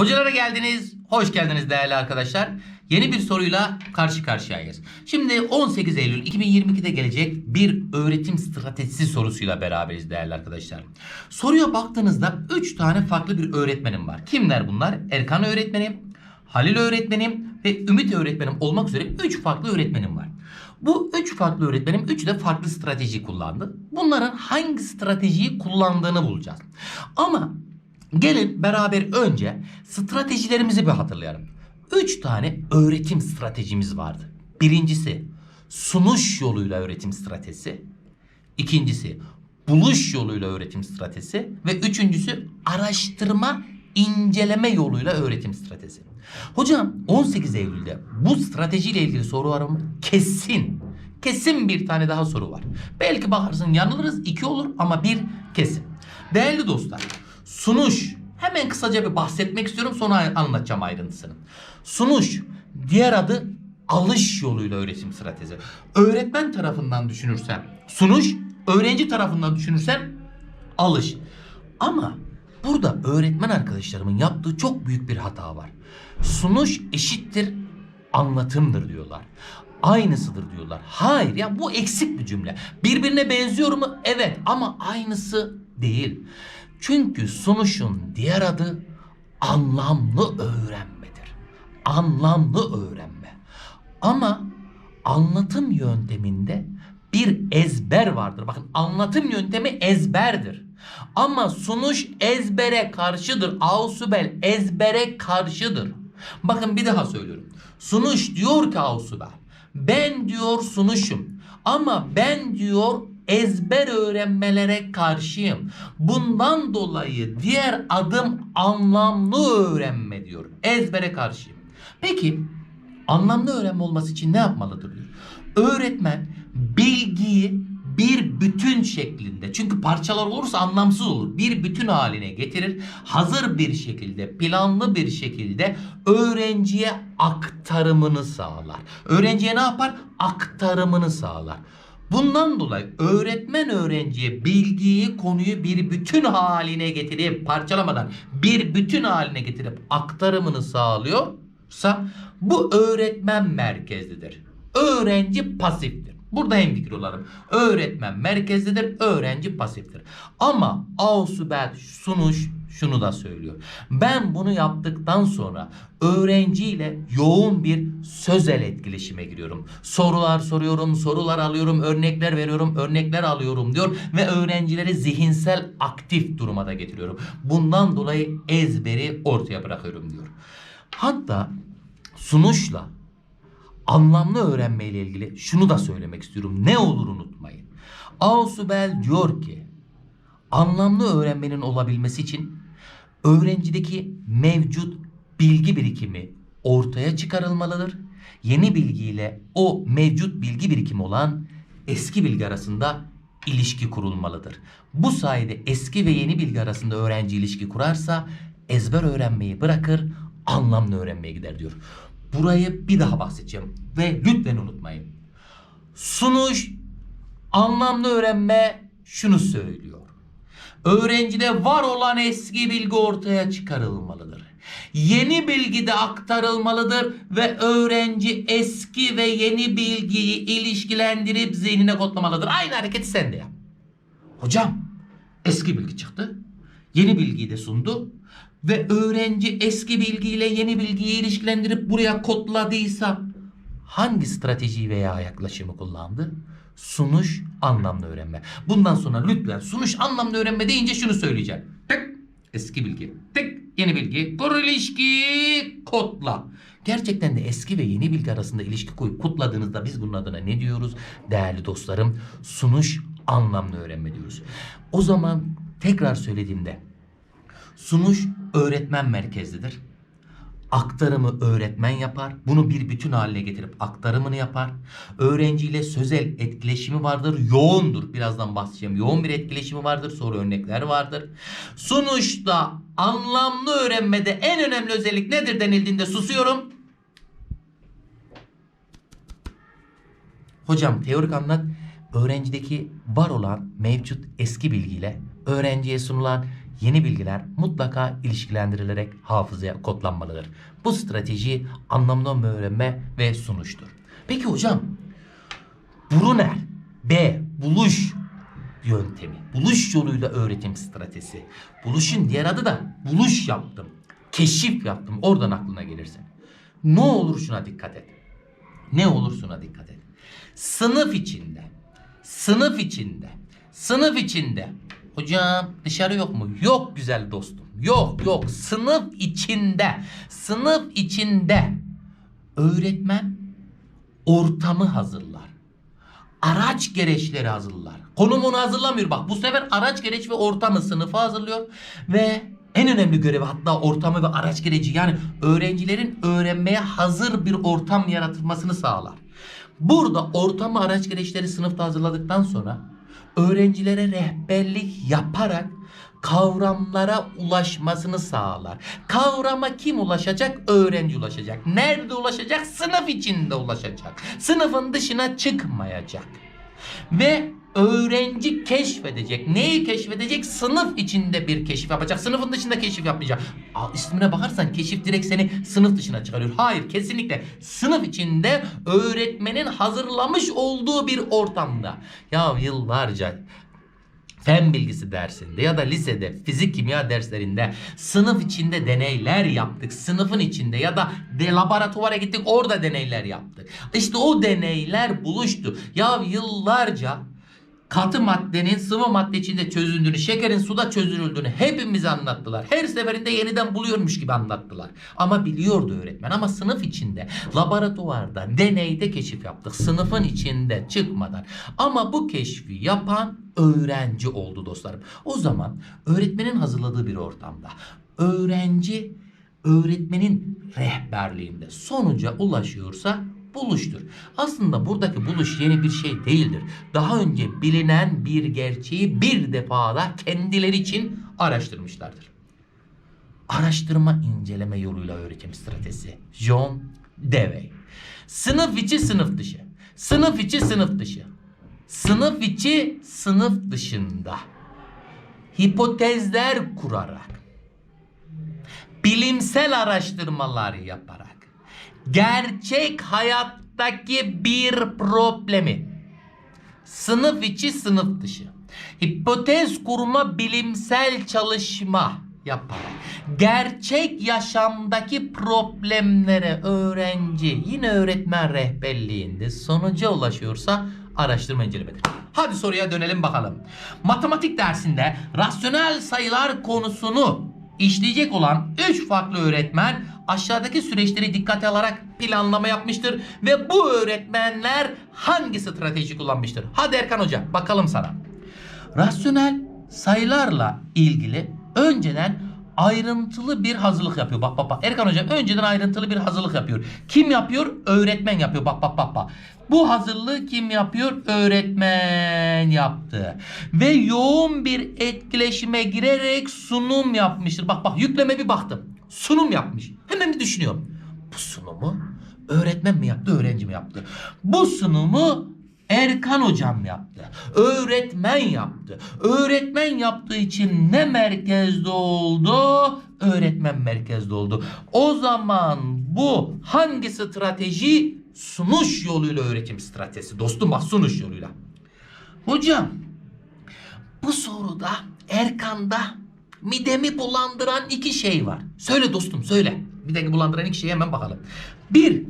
Hocalara geldiniz, hoş geldiniz değerli arkadaşlar. Yeni bir soruyla karşı karşıyayız. Şimdi 18 Eylül 2022'de gelecek bir öğretim stratejisi sorusuyla beraberiz değerli arkadaşlar. Soruya baktığınızda 3 tane farklı bir öğretmenim var. Kimler bunlar? Erkan öğretmenim, Halil öğretmenim ve Ümit öğretmenim olmak üzere 3 farklı öğretmenim var. Bu 3 farklı öğretmenim 3'ü de farklı strateji kullandı. Bunların hangi stratejiyi kullandığını bulacağız. Ama Gelin beraber önce stratejilerimizi bir hatırlayalım. Üç tane öğretim stratejimiz vardı. Birincisi sunuş yoluyla öğretim stratejisi. İkincisi buluş yoluyla öğretim stratejisi. Ve üçüncüsü araştırma inceleme yoluyla öğretim stratejisi. Hocam 18 Eylül'de bu stratejiyle ilgili soru var mı? Kesin. Kesin bir tane daha soru var. Belki bakarsın yanılırız iki olur ama bir kesin. Değerli dostlar Sunuş. Hemen kısaca bir bahsetmek istiyorum sonra anlatacağım ayrıntısını. Sunuş. Diğer adı alış yoluyla öğretim stratezi. Öğretmen tarafından düşünürsen sunuş, öğrenci tarafından düşünürsen alış. Ama burada öğretmen arkadaşlarımın yaptığı çok büyük bir hata var. Sunuş eşittir anlatımdır diyorlar. Aynısıdır diyorlar. Hayır ya bu eksik bir cümle. Birbirine benziyor mu? Evet ama aynısı değil. Çünkü sunuşun diğer adı anlamlı öğrenmedir. Anlamlı öğrenme. Ama anlatım yönteminde bir ezber vardır. Bakın anlatım yöntemi ezberdir. Ama sunuş ezbere karşıdır. Ausubel ezbere karşıdır. Bakın bir daha söylüyorum. Sunuş diyor ki Ausubel. Ben diyor sunuşum. Ama ben diyor ezber öğrenmelere karşıyım. Bundan dolayı diğer adım anlamlı öğrenme diyor. Ezbere karşıyım. Peki anlamlı öğrenme olması için ne yapmalıdır diyor. Öğretmen bilgiyi bir bütün şeklinde çünkü parçalar olursa anlamsız olur. Bir bütün haline getirir. Hazır bir şekilde, planlı bir şekilde öğrenciye aktarımını sağlar. Öğrenciye ne yapar? Aktarımını sağlar. Bundan dolayı öğretmen öğrenciye bilgiyi, konuyu bir bütün haline getirip parçalamadan bir bütün haline getirip aktarımını sağlıyorsa bu öğretmen merkezlidir. Öğrenci pasiftir. Burada hemfikir olalım. Öğretmen merkezlidir, öğrenci pasiftir. Ama Ausubel sunuş şunu da söylüyor. Ben bunu yaptıktan sonra öğrenciyle yoğun bir sözel etkileşime giriyorum. Sorular soruyorum, sorular alıyorum, örnekler veriyorum, örnekler alıyorum diyor ve öğrencileri zihinsel aktif duruma da getiriyorum. Bundan dolayı ezberi ortaya bırakıyorum diyor. Hatta sunuşla anlamlı öğrenme ile ilgili şunu da söylemek istiyorum. Ne olur unutmayın. Ausubel diyor ki anlamlı öğrenmenin olabilmesi için öğrencideki mevcut bilgi birikimi ortaya çıkarılmalıdır. Yeni bilgiyle o mevcut bilgi birikimi olan eski bilgi arasında ilişki kurulmalıdır. Bu sayede eski ve yeni bilgi arasında öğrenci ilişki kurarsa ezber öğrenmeyi bırakır, anlamlı öğrenmeye gider diyor. Burayı bir daha bahsedeceğim ve lütfen unutmayın. Sunuş anlamlı öğrenme şunu söylüyor. Öğrencide var olan eski bilgi ortaya çıkarılmalıdır. Yeni bilgi de aktarılmalıdır ve öğrenci eski ve yeni bilgiyi ilişkilendirip zihnine kodlamalıdır. Aynı hareketi sen de yap. Hocam eski bilgi çıktı. Yeni bilgiyi de sundu. Ve öğrenci eski bilgiyle yeni bilgiyi ilişkilendirip buraya kodladıysa hangi strateji veya yaklaşımı kullandı? Sunuş anlamlı öğrenme. Bundan sonra lütfen sunuş anlamlı öğrenme deyince şunu söyleyeceğim. Tık eski bilgi. Tık yeni bilgi. Kur ilişki kodla. Gerçekten de eski ve yeni bilgi arasında ilişki koyup kodladığınızda biz bunun adına ne diyoruz? Değerli dostlarım sunuş anlamlı öğrenme diyoruz. O zaman tekrar söylediğimde sunuş öğretmen merkezlidir. Aktarımı öğretmen yapar. Bunu bir bütün haline getirip aktarımını yapar. Öğrenciyle sözel etkileşimi vardır. Yoğundur. Birazdan bahsedeceğim. Yoğun bir etkileşimi vardır. Soru örnekler vardır. Sonuçta anlamlı öğrenmede en önemli özellik nedir denildiğinde susuyorum. Hocam teorik anlat öğrencideki var olan mevcut eski bilgiyle öğrenciye sunulan yeni bilgiler mutlaka ilişkilendirilerek hafızaya kodlanmalıdır. Bu strateji anlamlı öğrenme ve sunuştur. Peki hocam Brunner B. Buluş yöntemi. Buluş yoluyla öğretim stratejisi. Buluşun diğer adı da buluş yaptım. Keşif yaptım. Oradan aklına gelirsin. Ne olur şuna dikkat et. Ne olur şuna dikkat et. Sınıf içinde. Sınıf içinde. Sınıf içinde. Hocam dışarı yok mu? Yok güzel dostum. Yok yok. Sınıf içinde. Sınıf içinde. Öğretmen ortamı hazırlar araç gereçleri hazırlar. Konumunu hazırlamıyor bak. Bu sefer araç gereç ve ortamı sınıfa hazırlıyor ve en önemli görevi hatta ortamı ve araç gereci yani öğrencilerin öğrenmeye hazır bir ortam yaratılmasını sağlar. Burada ortamı araç gereçleri sınıfta hazırladıktan sonra öğrencilere rehberlik yaparak kavramlara ulaşmasını sağlar. Kavrama kim ulaşacak? Öğrenci ulaşacak. Nerede ulaşacak? Sınıf içinde ulaşacak. Sınıfın dışına çıkmayacak. Ve öğrenci keşfedecek. Neyi keşfedecek? Sınıf içinde bir keşif yapacak. Sınıfın dışında keşif yapmayacak. Aa, ismine bakarsan keşif direkt seni sınıf dışına çıkarıyor. Hayır kesinlikle sınıf içinde öğretmenin hazırlamış olduğu bir ortamda. Ya yıllarca fen bilgisi dersinde ya da lisede fizik kimya derslerinde sınıf içinde deneyler yaptık. Sınıfın içinde ya da de laboratuvara gittik orada deneyler yaptık. İşte o deneyler buluştu. Ya yıllarca katı maddenin sıvı madde içinde çözüldüğünü, şekerin suda çözüldüğünü hepimize anlattılar. Her seferinde yeniden buluyormuş gibi anlattılar. Ama biliyordu öğretmen ama sınıf içinde, laboratuvarda, deneyde keşif yaptık. Sınıfın içinde çıkmadan. Ama bu keşfi yapan öğrenci oldu dostlarım. O zaman öğretmenin hazırladığı bir ortamda öğrenci öğretmenin rehberliğinde sonuca ulaşıyorsa buluştur. Aslında buradaki buluş yeni bir şey değildir. Daha önce bilinen bir gerçeği bir defada kendileri için araştırmışlardır. Araştırma inceleme yoluyla öğretim stratejisi. John Dewey. Sınıf içi sınıf dışı. Sınıf içi sınıf dışı. Sınıf içi sınıf dışında. Hipotezler kurarak bilimsel araştırmalar yaparak gerçek hayattaki bir problemi sınıf içi sınıf dışı hipotez kurma bilimsel çalışma yaparak gerçek yaşamdaki problemlere öğrenci yine öğretmen rehberliğinde sonuca ulaşıyorsa araştırma incelemedir. Hadi soruya dönelim bakalım. Matematik dersinde rasyonel sayılar konusunu işleyecek olan 3 farklı öğretmen aşağıdaki süreçleri dikkate alarak planlama yapmıştır ve bu öğretmenler hangi strateji kullanmıştır? Hadi Erkan Hoca bakalım sana. Rasyonel sayılarla ilgili önceden ayrıntılı bir hazırlık yapıyor. Bak bak bak. Erkan hocam önceden ayrıntılı bir hazırlık yapıyor. Kim yapıyor? Öğretmen yapıyor. Bak bak bak bak. Bu hazırlığı kim yapıyor? Öğretmen yaptı. Ve yoğun bir etkileşime girerek sunum yapmıştır. Bak bak yükleme bir baktım. Sunum yapmış. Hemen bir düşünüyorum. Bu sunumu öğretmen mi yaptı, öğrenci mi yaptı? Bu sunumu Erkan hocam yaptı. Öğretmen yaptı. Öğretmen yaptığı için ne merkezde oldu? Öğretmen merkezde oldu. O zaman bu hangi strateji? Sunuş yoluyla öğretim stratejisi. Dostum bak sunuş yoluyla. Hocam bu soruda Erkan'da midemi bulandıran iki şey var. Söyle dostum söyle. Midemi bulandıran iki şeye hemen bakalım. Bir,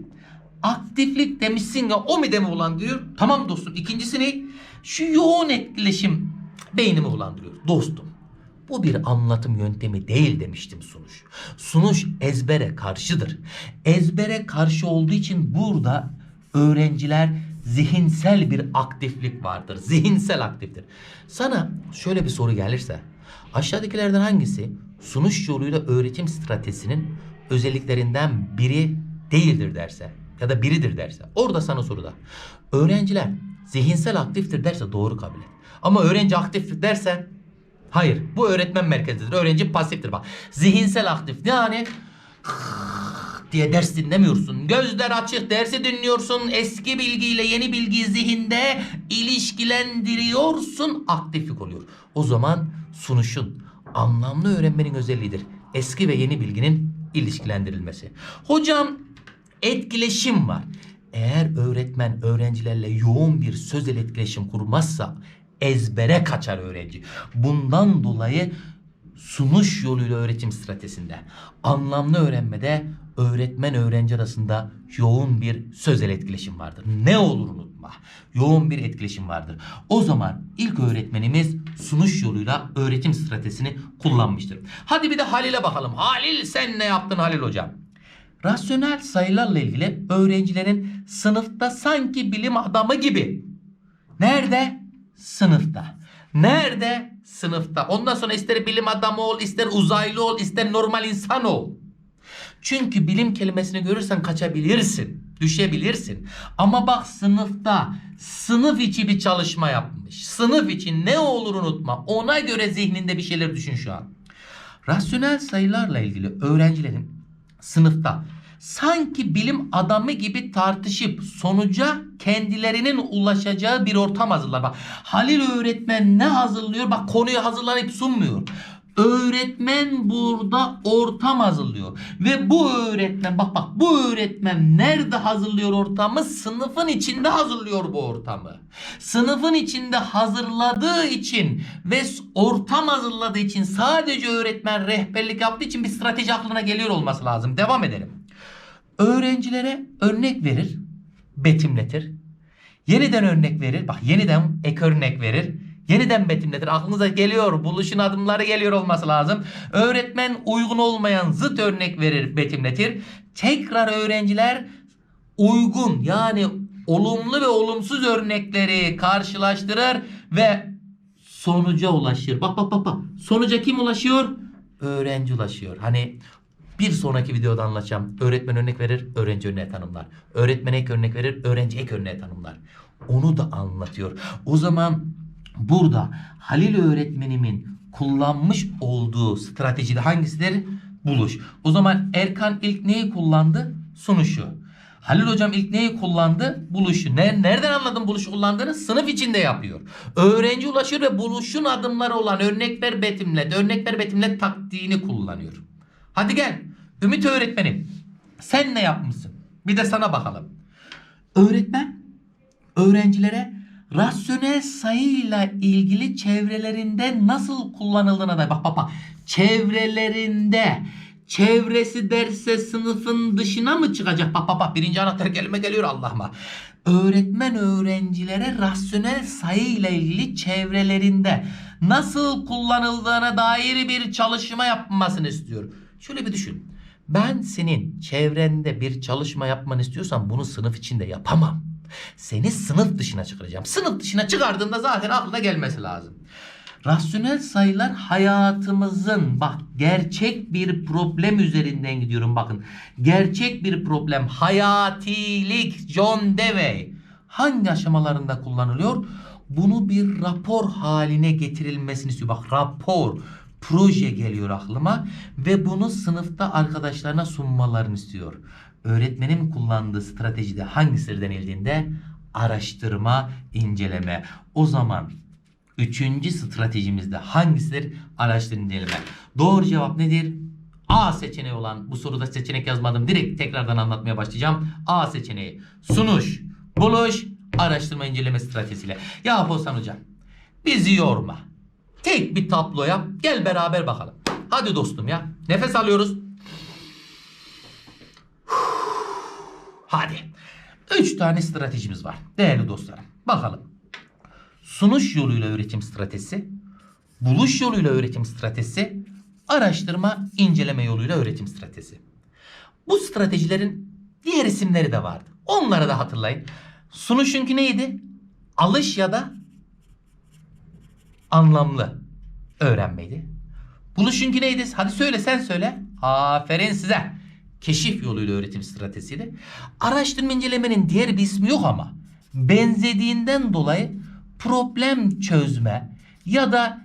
aktiflik demişsin ya o midemi bulandırıyor. Tamam dostum. İkincisi ne? Şu yoğun etkileşim beynimi bulandırıyor. Dostum. Bu bir anlatım yöntemi değil demiştim sunuş. Sunuş ezbere karşıdır. Ezbere karşı olduğu için burada öğrenciler zihinsel bir aktiflik vardır. Zihinsel aktiftir. Sana şöyle bir soru gelirse aşağıdakilerden hangisi sunuş yoluyla öğretim stratejisinin özelliklerinden biri değildir derse ya da biridir derse orada sana soruda öğrenciler zihinsel aktiftir derse doğru kabul et. Ama öğrenci aktiftir dersen hayır bu öğretmen merkezidir. Öğrenci pasiftir bak. Zihinsel aktif yani diye ders dinlemiyorsun. Gözler açık dersi dinliyorsun. Eski bilgiyle yeni bilgiyi zihinde ilişkilendiriyorsun. Aktiflik oluyor. O zaman sunuşun anlamlı öğrenmenin özelliğidir. Eski ve yeni bilginin ilişkilendirilmesi. Hocam etkileşim var. Eğer öğretmen öğrencilerle yoğun bir sözel etkileşim kurmazsa ezbere kaçar öğrenci. Bundan dolayı sunuş yoluyla öğretim stratejisinde anlamlı öğrenmede öğretmen öğrenci arasında yoğun bir sözel etkileşim vardır. Ne olur unutma. Yoğun bir etkileşim vardır. O zaman ilk öğretmenimiz sunuş yoluyla öğretim stratejisini kullanmıştır. Hadi bir de Halil'e bakalım. Halil sen ne yaptın Halil hocam? Rasyonel sayılarla ilgili öğrencilerin sınıfta sanki bilim adamı gibi. Nerede? Sınıfta. Nerede? Sınıfta. Ondan sonra ister bilim adamı ol, ister uzaylı ol, ister normal insan ol. Çünkü bilim kelimesini görürsen kaçabilirsin. Düşebilirsin. Ama bak sınıfta sınıf içi bir çalışma yapmış. Sınıf için ne olur unutma. Ona göre zihninde bir şeyler düşün şu an. Rasyonel sayılarla ilgili öğrencilerin sınıfta sanki bilim adamı gibi tartışıp sonuca kendilerinin ulaşacağı bir ortam hazırlar. Bak Halil öğretmen ne hazırlıyor? Bak konuyu hazırlayıp sunmuyor. Öğretmen burada ortam hazırlıyor. Ve bu öğretmen bak bak bu öğretmen nerede hazırlıyor ortamı? Sınıfın içinde hazırlıyor bu ortamı. Sınıfın içinde hazırladığı için ve ortam hazırladığı için sadece öğretmen rehberlik yaptığı için bir strateji aklına geliyor olması lazım. Devam edelim. Öğrencilere örnek verir, betimletir. Yeniden örnek verir. Bak yeniden ek örnek verir. Yeniden betimletir. Aklınıza geliyor. Buluşun adımları geliyor olması lazım. Öğretmen uygun olmayan zıt örnek verir, betimletir. Tekrar öğrenciler uygun yani olumlu ve olumsuz örnekleri karşılaştırır ve sonuca ulaşır. Bak bak bak bak. Sonuca kim ulaşıyor? Öğrenci ulaşıyor. Hani bir sonraki videoda anlatacağım. Öğretmen örnek verir, öğrenci örneği tanımlar. Öğretmen ek örnek verir, öğrenci ek örneği tanımlar. Onu da anlatıyor. O zaman burada Halil öğretmenimin kullanmış olduğu stratejide hangisidir? Buluş. O zaman Erkan ilk neyi kullandı? Sunuşu. Halil hocam ilk neyi kullandı? Buluşu. Ne, nereden anladın buluşu kullandığını? Sınıf içinde yapıyor. Öğrenci ulaşıyor ve buluşun adımları olan örnek ver betimlet, örnek ver betimlet taktiğini kullanıyor. Hadi gel. Ümit öğretmenim. Sen ne yapmışsın? Bir de sana bakalım. Öğretmen öğrencilere rasyonel sayıyla ilgili çevrelerinde nasıl kullanıldığına da bak bak bak. Çevrelerinde çevresi derse sınıfın dışına mı çıkacak? Bak bak bak birinci anahtar kelime geliyor Allah'ıma. Öğretmen öğrencilere rasyonel sayıyla ilgili çevrelerinde nasıl kullanıldığına dair bir çalışma yapmasını istiyor. Şöyle bir düşün. Ben senin çevrende bir çalışma yapmanı istiyorsam bunu sınıf içinde yapamam. Seni sınıf dışına çıkaracağım. Sınıf dışına çıkardığında zaten aklına gelmesi lazım. Rasyonel sayılar hayatımızın bak gerçek bir problem üzerinden gidiyorum bakın. Gerçek bir problem hayatilik John Dewey hangi aşamalarında kullanılıyor? Bunu bir rapor haline getirilmesini istiyor. Bak rapor proje geliyor aklıma ve bunu sınıfta arkadaşlarına sunmalarını istiyor. Öğretmenin kullandığı stratejide hangisi denildiğinde araştırma, inceleme. O zaman üçüncü stratejimizde hangisidir? Araştırma, inceleme. Doğru cevap nedir? A seçeneği olan bu soruda seçenek yazmadım. Direkt tekrardan anlatmaya başlayacağım. A seçeneği sunuş, buluş, araştırma inceleme stratejisiyle. Ya Hasan Hocam bizi yorma. Tek bir tablo yap. Gel beraber bakalım. Hadi dostum ya. Nefes alıyoruz. Hadi. Üç tane stratejimiz var. Değerli dostlarım. Bakalım. Sunuş yoluyla öğretim stratejisi, buluş yoluyla öğretim stratejisi, araştırma, inceleme yoluyla öğretim stratejisi. Bu stratejilerin diğer isimleri de vardı. Onları da hatırlayın. Sunuşunki neydi? Alış ya da anlamlı öğrenmeydi. Buluşunki neydi? Hadi söyle sen söyle. Aferin size. Keşif yoluyla öğretim stratejisiydi. Araştırma incelemenin diğer bir ismi yok ama benzediğinden dolayı problem çözme ya da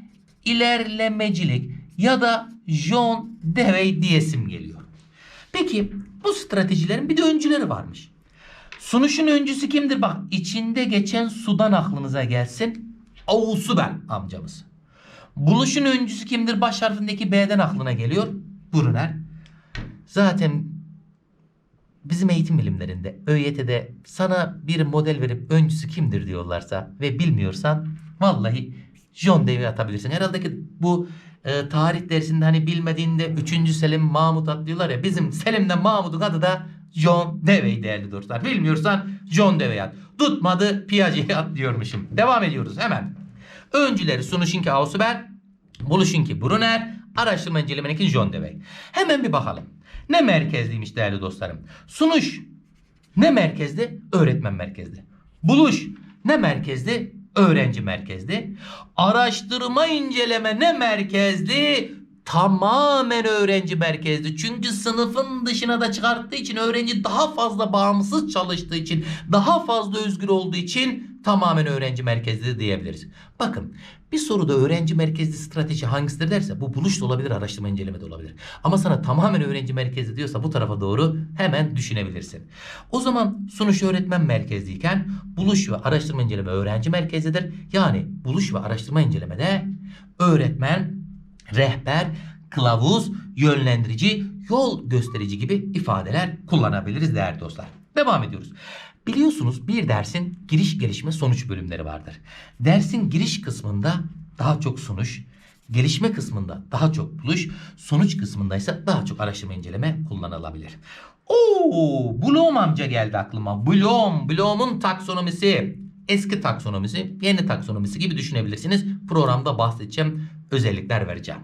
ilerlemecilik ya da John Dewey diyesim geliyor. Peki bu stratejilerin bir de öncüleri varmış. Sunuşun öncüsü kimdir? Bak içinde geçen sudan aklınıza gelsin. Oğuz'u ben amcamız. Buluşun öncüsü kimdir? Baş harfindeki B'den aklına geliyor. Brunner. Zaten bizim eğitim bilimlerinde ÖYT'de sana bir model verip öncüsü kimdir diyorlarsa ve bilmiyorsan vallahi John Dewey atabilirsin. Herhalde ki bu e, tarih dersinde hani bilmediğinde 3. Selim Mahmut at diyorlar ya bizim Selim'den Mahmut'un adı da John Dewey değerli dostlar. Bilmiyorsan John Dewey at. Tutmadı Piaget'i at diyormuşum. Devam ediyoruz hemen. Öncüleri Sunuşinki Ausuber, Buluşinki Brunner, araştırma incelemeneki John Dewey. Hemen bir bakalım. Ne merkezliymiş değerli dostlarım? Sunuş ne merkezli? Öğretmen merkezli. Buluş ne merkezli? Öğrenci merkezli. Araştırma inceleme ne merkezli? Tamamen öğrenci merkezli. Çünkü sınıfın dışına da çıkarttığı için öğrenci daha fazla bağımsız çalıştığı için, daha fazla özgür olduğu için tamamen öğrenci merkezli diyebiliriz. Bakın bir soruda öğrenci merkezli strateji hangisidir derse bu buluş da olabilir, araştırma inceleme de olabilir. Ama sana tamamen öğrenci merkezli diyorsa bu tarafa doğru hemen düşünebilirsin. O zaman sonuç öğretmen merkezliyken buluş ve araştırma inceleme öğrenci merkezlidir. Yani buluş ve araştırma incelemede öğretmen, rehber, kılavuz, yönlendirici, yol gösterici gibi ifadeler kullanabiliriz değerli dostlar. Devam ediyoruz. Biliyorsunuz bir dersin giriş gelişme sonuç bölümleri vardır. Dersin giriş kısmında daha çok sonuç, gelişme kısmında daha çok buluş, sonuç kısmında ise daha çok araştırma inceleme kullanılabilir. Oo, Bloom amca geldi aklıma. Bloom, Bloom'un taksonomisi. Eski taksonomisi, yeni taksonomisi gibi düşünebilirsiniz. Programda bahsedeceğim, özellikler vereceğim.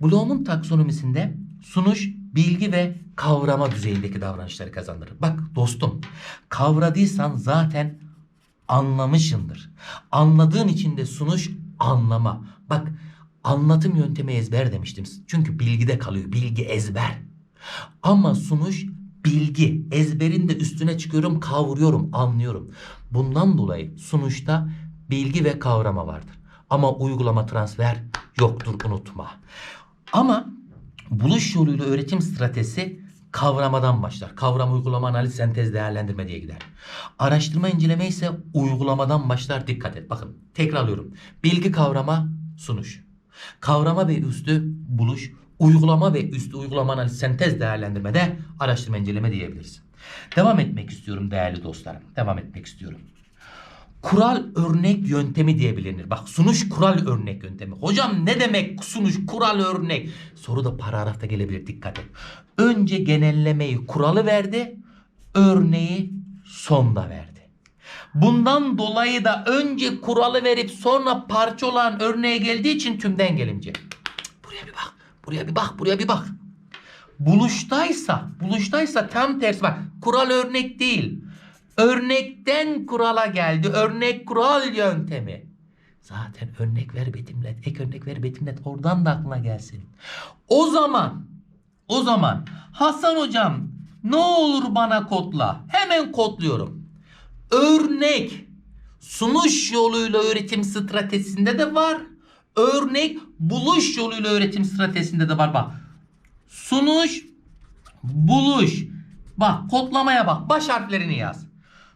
Bloom'un taksonomisinde sunuş, bilgi ve kavrama düzeyindeki davranışları kazandırır. Bak dostum, kavradıysan zaten anlamışındır. Anladığın için de sunuş anlama. Bak anlatım yöntemi ezber demiştim. Çünkü bilgide kalıyor. Bilgi ezber. Ama sunuş bilgi. Ezberin de üstüne çıkıyorum, kavruyorum, anlıyorum. Bundan dolayı sunuşta bilgi ve kavrama vardır. Ama uygulama transfer yoktur unutma. Ama buluş yoluyla öğretim stratejisi kavramadan başlar. Kavram, uygulama, analiz, sentez, değerlendirme diye gider. Araştırma, inceleme ise uygulamadan başlar. Dikkat et. Bakın tekrarlıyorum. Bilgi, kavrama, sunuş. Kavrama ve üstü buluş. Uygulama ve üstü uygulama, analiz, sentez, değerlendirme de araştırma, inceleme diyebiliriz. Devam etmek istiyorum değerli dostlarım. Devam etmek istiyorum. Kural örnek yöntemi diye bilinir. Bak sunuş kural örnek yöntemi. Hocam ne demek sunuş kural örnek? Soru da paragrafta gelebilir dikkat et. Önce genellemeyi kuralı verdi. Örneği sonda verdi. Bundan dolayı da önce kuralı verip sonra parça olan örneğe geldiği için tümden gelince. Buraya bir bak. Buraya bir bak. Buraya bir bak. Buluştaysa, buluştaysa tam tersi bak. Kural örnek değil. Örnekten kurala geldi. Örnek kural yöntemi. Zaten örnek ver betimlet. Ek örnek ver betimlet. Oradan da aklına gelsin. O zaman o zaman Hasan hocam ne olur bana kodla. Hemen kodluyorum. Örnek sunuş yoluyla öğretim stratejisinde de var. Örnek buluş yoluyla öğretim stratejisinde de var. Bak sunuş buluş. Bak kodlamaya bak. Baş harflerini yaz.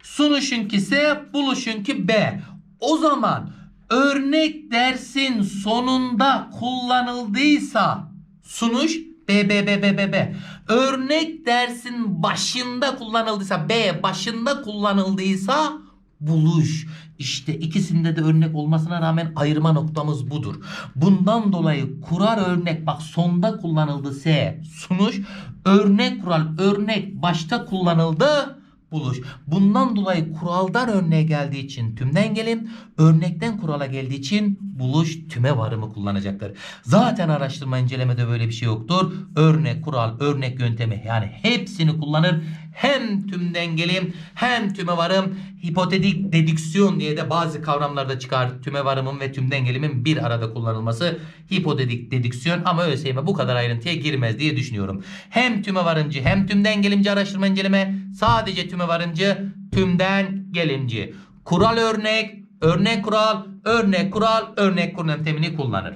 Sunuşunki S, buluşunki B. O zaman örnek dersin sonunda kullanıldıysa sunuş B B B B B B. Örnek dersin başında kullanıldıysa B başında kullanıldıysa buluş. İşte ikisinde de örnek olmasına rağmen ayırma noktamız budur. Bundan dolayı kurar örnek bak sonda kullanıldı S sunuş. Örnek kural örnek başta kullanıldı buluş. Bundan dolayı kuraldan örneğe geldiği için tümden gelin, örnekten kurala geldiği için buluş tüme varımı kullanacaktır. Zaten araştırma incelemede böyle bir şey yoktur. Örnek, kural, örnek yöntemi yani hepsini kullanır. Hem tümden gelim hem tüme varım hipotetik dedüksiyon diye de bazı kavramlarda çıkar. Tüme varımın ve tümden gelimin bir arada kullanılması hipotetik dedüksiyon ama ÖSYM bu kadar ayrıntıya girmez diye düşünüyorum. Hem tüme varımcı hem tümden gelimci araştırma inceleme sadece tüme varımcı tümden gelimci. Kural örnek, örnek kural, örnek kural, örnek kural yöntemini kullanır.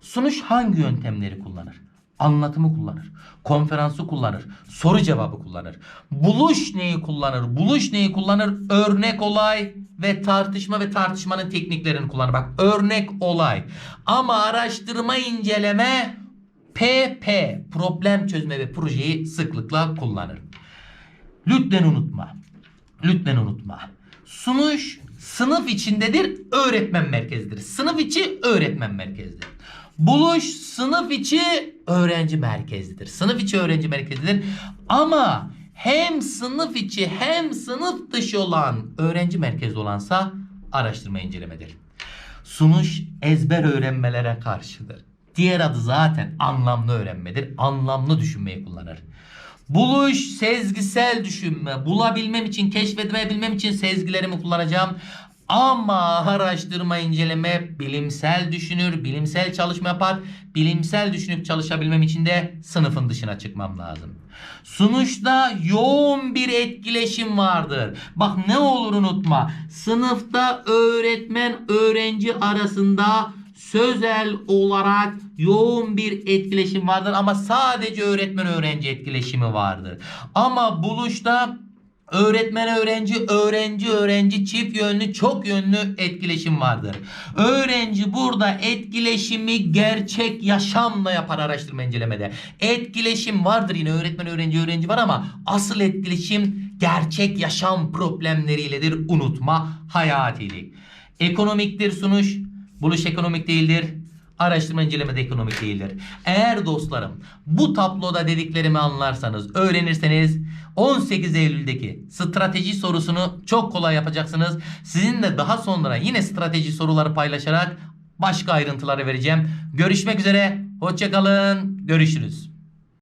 Sunuş hangi yöntemleri kullanır? Anlatımı kullanır. Konferansı kullanır. Soru cevabı kullanır. Buluş neyi kullanır? Buluş neyi kullanır? Örnek olay ve tartışma ve tartışmanın tekniklerini kullanır. Bak örnek olay. Ama araştırma inceleme PP problem çözme ve projeyi sıklıkla kullanır. Lütfen unutma. Lütfen unutma. Sunuş sınıf içindedir, öğretmen merkezidir. Sınıf içi öğretmen merkezidir. Buluş sınıf içi öğrenci merkezidir. Sınıf içi öğrenci merkezidir. Ama hem sınıf içi hem sınıf dışı olan öğrenci merkezli olansa araştırma incelemedir. Sunuş ezber öğrenmelere karşıdır. Diğer adı zaten anlamlı öğrenmedir. Anlamlı düşünmeyi kullanır. Buluş, sezgisel düşünme. Bulabilmem için, keşfedebilmem için sezgilerimi kullanacağım. Ama araştırma, inceleme bilimsel düşünür, bilimsel çalışma yapar. Bilimsel düşünüp çalışabilmem için de sınıfın dışına çıkmam lazım. Sunuşta yoğun bir etkileşim vardır. Bak ne olur unutma. Sınıfta öğretmen öğrenci arasında sözel olarak yoğun bir etkileşim vardır ama sadece öğretmen öğrenci etkileşimi vardır. Ama buluşta öğretmen öğrenci öğrenci öğrenci çift yönlü çok yönlü etkileşim vardır. Öğrenci burada etkileşimi gerçek yaşamla yapar araştırma incelemede. Etkileşim vardır yine öğretmen öğrenci öğrenci var ama asıl etkileşim gerçek yaşam problemleriyledir. Unutma hayatilik. Ekonomiktir sunuş. Buluş ekonomik değildir. Araştırma inceleme de ekonomik değildir. Eğer dostlarım bu tabloda dediklerimi anlarsanız, öğrenirseniz 18 Eylül'deki strateji sorusunu çok kolay yapacaksınız. Sizinle daha sonra yine strateji soruları paylaşarak başka ayrıntıları vereceğim. Görüşmek üzere. Hoşçakalın. Görüşürüz.